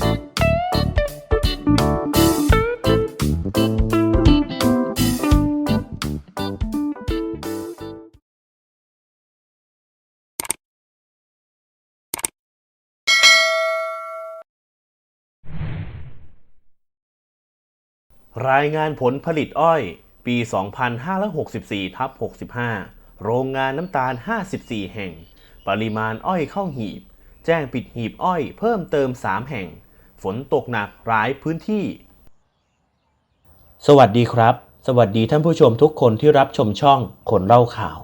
รายงานผลผลิตอ้อย ปี 2564ทับ65 โรงงานน้ำตาล 54 แห่ง ปริมาณอ้อยเข้าหีบ แจ้งปิดหีบอ้อยเพิ่มเติม 3 แห่ง ฝนตกหนักหลายพื้นที่ สวัสดีครับ สวัสดีท่านผู้ชมทุกคนที่รับชมช่องคนเล่าข่าว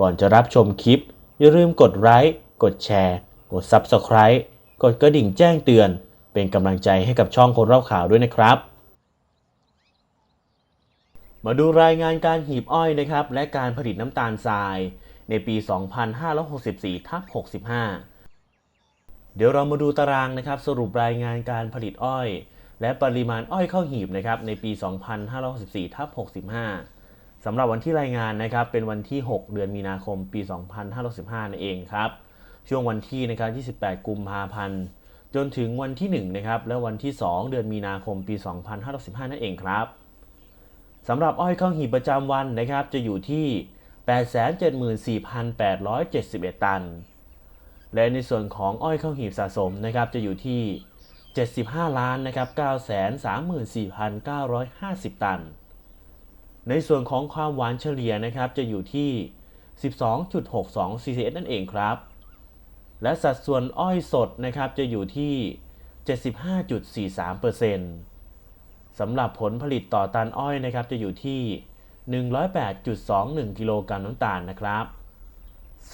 ก่อนจะรับชมคลิป อย่าลืมกดไลค์กดแชร์ กด Subscribe กดกระดิ่งแจ้งเตือน เป็นกำลังใจให้กับช่องคนเล่าข่าวด้วยนะครับ มาดูรายงานการหีบอ้อยนะครับ และการผลิตน้ำตาลทรายในปี 2564ทับ65 เดี๋ยวเรามาดูตารางนะครับสรุปรายงานการผลิตอ้อย และปริมาณอ้อยเข้าหีบนะครับในปี 2564ทับ65สำหรับวันที่รายงานนะครับเป็นวันที่ 6 เดือนมีนาคมปี 2565นั่นเองครับช่วงวันที่นะครับ28 กุมภาพันธ์จนถึงวันที่1นะครับและวันที่ 2 เดือนมีนาคมปี 2565นั่นเองครับสำหรับอ้อยเข้าหีบประจำวันนะครับจะอยู่ที่ 874,871 ตัน และในส่วนของอ้อยข้าวหีบสะสมนะครับจะอยู่ที่ 75 ล้านนะครับ934,950 ตัน ในส่วนของความหวานเฉลี่ยนะครับจะอยู่ที่ 12.62 CCS นั่นเองครับ และสัดส่วนอ้อยสดนะครับจะอยู่ที่ 75.43%สำหรับผลผลิตต่อตันอ้อยนะครับจะอยู่ที่ 108.21 กิโลกรัมน้ำตาลนะครับ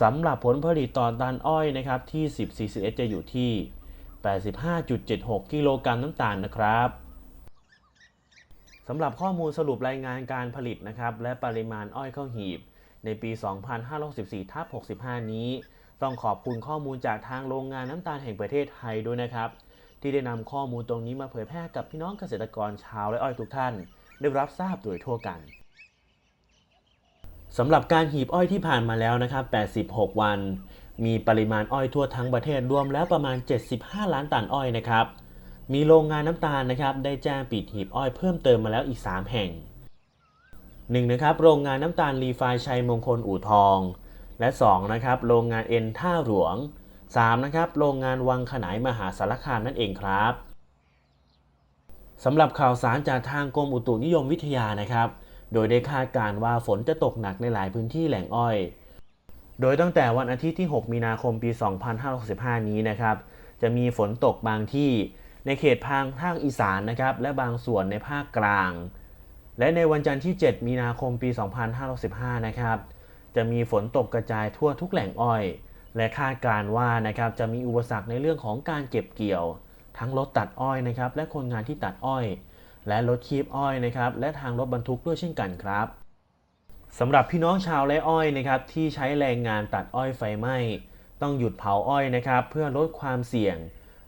สำหรับผลผลิตต่อตันอ้อยนะครับที่ 10 CCS จะอยู่ที่ 85.76 กิโลกรัมน้ำตาลนะครับสำหรับข้อมูลสรุปรายงานการผลิตนะครับและปริมาณอ้อยเข้าหีบ ในปี 2564ทับ65 นี้ ต้องขอบคุณข้อมูลจากทางโรงงานน้ำตาลแห่งประเทศไทยด้วยนะครับ ที่ได้นำข้อมูลตรงนี้มาเผยแพร่กับพี่น้องเกษตรกรชาวและอ้อยทุกท่าน ได้รับทราบโดยทั่วกัน สำหรับการหีบอ้อยที่ผ่านมาแล้วนะครับ 86 วัน มีปริมาณอ้อยทั่วทั้งประเทศรวมแล้วประมาณ 75 ล้านตันอ้อยนะครับ มีโรงงานน้ำตาลนะครับ ได้แจ้งปิดหีบอ้อยเพิ่มเติมมาแล้วอีก 3 แห่ง1นนะครับ โรงงานน้ำตาลรีไฟชัยมงคลอู่ทอง และ 2 นะครับ โรงงานเอ็นท่าหลวง 3 นะครับ โรงงานวังขนายมหาสารคามนั่นเองครับสำหรับข่าวสารจากทางกรมอุตุนิยมวิทยานะครับ โดยได้คาดการณ์ว่าฝนจะตกหนักในหลายพื้นที่แหล่งอ้อย โดยตั้งแต่วันอาทิตย์ที่ 6 มีนาคมปี 2565 นี้นะครับ จะมีฝนตกบางที่ในเขตทางภาคอีสานนะครับ และบางส่วนในภาคกลาง และในวันจันทร์ที่ 7 มีนาคมปี 2565 นะครับ จะมีฝนตกกระจายทั่วทุกแหล่งอ้อย และคาดการณ์ว่านะครับจะมีอุปสรรคในเรื่องของการเก็บเกี่ยว ทั้งรถตัดอ้อยนะครับ และคนงานที่ตัดอ้อย และรถคีบอ้อยนะครับและทางรถบรรทุกด้วยเช่นกันครับสำหรับพี่น้องชาวไร่อ้อยนะครับที่ใช้แรงงานตัดอ้อยไฟไหม้ต้องหยุดเผาอ้อยนะครับ เพื่อลดความเสี่ยง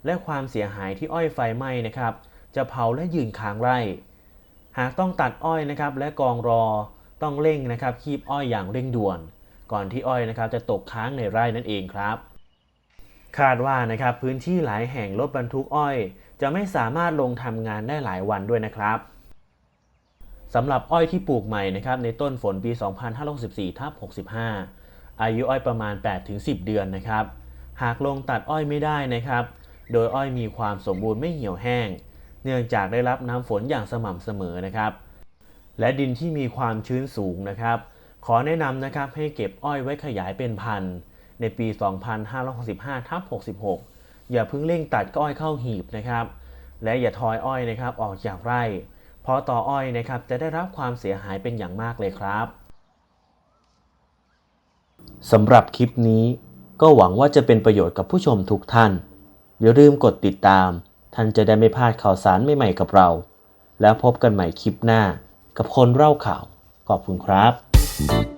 และความเสียหายที่อ้อยไฟไหม้นะครับ จะเผาและยืนค้างไร่ หากต้องตัดอ้อยนะครับ และกองรอต้องเร่งนะครับคีบอ้อยอย่างเร่งด่วน ก่อนที่อ้อยนะครับจะตกค้างในไร่นั่นเองครับ คาดว่านะครับพื้นที่หลายแห่งรถบรรทุกอ้อย จะไม่สามารถลงทำงานได้หลายวันด้วยนะครับสำหรับอ้อยที่ปลูกใหม่นะครับในต้นฝนปี 2564ทับ65 อายุอ้อยประมาณ 8-10 เดือนนะครับ หากลงตัดอ้อยไม่ได้นะครับ โดยอ้อยมีความสมบูรณ์ไม่เหี่ยวแห้ง เนื่องจากได้รับน้ำฝนอย่างสม่ำเสมอนะครับ และดินที่มีความชื้นสูงนะครับ ขอแนะนำนะครับให้เก็บอ้อยไว้ขยายเป็นพันธุ์ในปี 2565ทับ66 อย่าเพิ่งเร่งตัดอ้อยเข้าหีบนะครับ และอย่าทอยอ้อยนะครับออกจากไร่ เพราะต่ออ้อยนะครับจะได้รับความเสียหายเป็นอย่างมากเลยครับสำหรับคลิปนี้ก็หวังว่าจะเป็นประโยชน์กับผู้ชมทุกท่าน อย่าลืมกดติดตาม ท่านจะได้ไม่พลาดข่าวสารใหม่ๆกับเรา แล้วพบกันใหม่คลิปหน้ากับคนเล่าข่าว ขอบคุณครับ